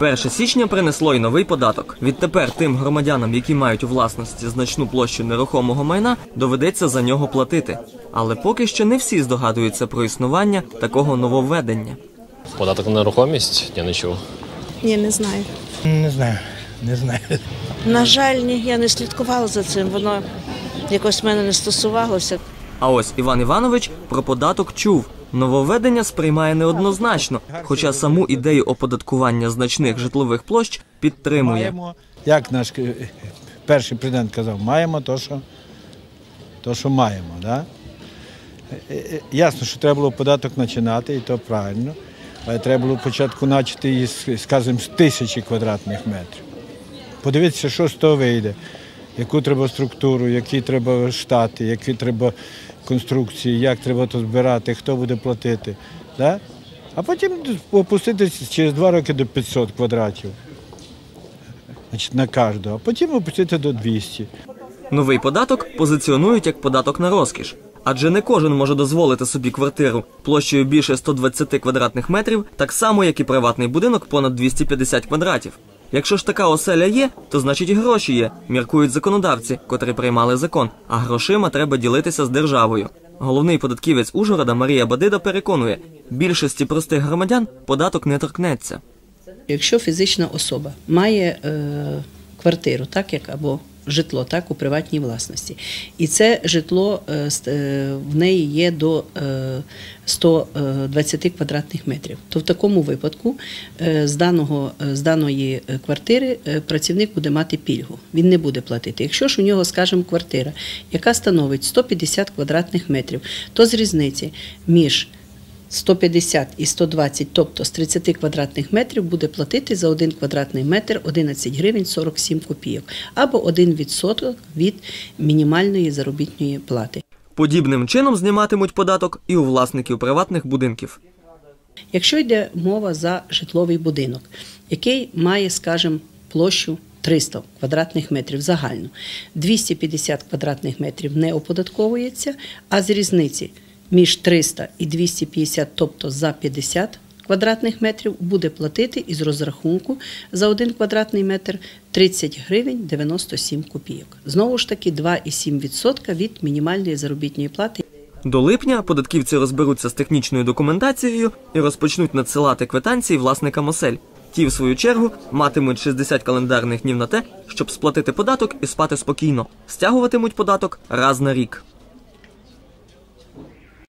1 січня принесло й новий податок. Відтепер тим громадянам, які мають у власності значну площу нерухомого майна, доведеться за нього платити. Але поки що не всі здогадуються про існування такого нововведення. Податок на нерухомість я не чув. Ні, не знаю. Не знаю, не знаю. На жаль, ні, я не слідкувала за цим. Воно якось мене не стосувалося. А ось Іван Іванович про податок чув. Нововведення сприймає неоднозначно, хоча саму ідею оподаткування значних житлових площ підтримує. Як наш е, перший президент казав, маємо то, що, то, що маємо. Да? Е, е, Ясно, що треба було податок починати, і то правильно. Але треба було початку почати із, скажімо, з тисячі квадратних метрів. Подивитися, що з того вийде, яку треба структуру, які треба штати, які треба конструкції, як треба то збирати, хто буде платити. Да? А потім опуститися через два роки до 500 квадратів. Значить, на кожного, а потім опустити до 200. Новий податок позиціонують як податок на розкіш. Адже не кожен може дозволити собі квартиру площею більше 120 квадратних метрів, так само, як і приватний будинок понад 250 квадратів. Якщо ж така оселя є, то значить гроші є, міркують законодавці, котрі приймали закон, а грошима треба ділитися з державою. Головний податківець Ужгорода Марія Бадида переконує, більшості простих громадян податок не торкнеться. Якщо фізична особа має е, квартиру, так як або житло, так у приватній власності, і це житло е, е, в неї є до е, 120 квадратних метрів, то в такому випадку е, з, даного, е, з даної е, квартири е, працівник буде мати пільгу. Він не буде платити. Якщо ж у нього, скажімо, квартира, яка становить 150 квадратних метрів, то з різниці між 150 і 120, тобто з 30 квадратних метрів, буде платити за 1 квадратний метр 11 гривень 47 копійок або 1% від мінімальної заробітної плати. Подібним чином зніматимуть податок і у власників приватних будинків. Якщо йде мова за житловий будинок, який має, скажімо, площу 300 квадратних метрів загально, 250 квадратних метрів не оподатковується, а з різниці між 300 і 250, тобто за 50 квадратних метрів, буде платити із розрахунку за 1 квадратний метр 30 гривень 97 копійок. Знову ж таки 2,7% від мінімальної заробітної плати. До липня податківці розберуться з технічною документацією і розпочнуть надсилати квитанції власникам осель. Ті, в свою чергу, матимуть 60 календарних днів на те, щоб сплатити податок і спати спокійно. Стягуватимуть податок раз на рік.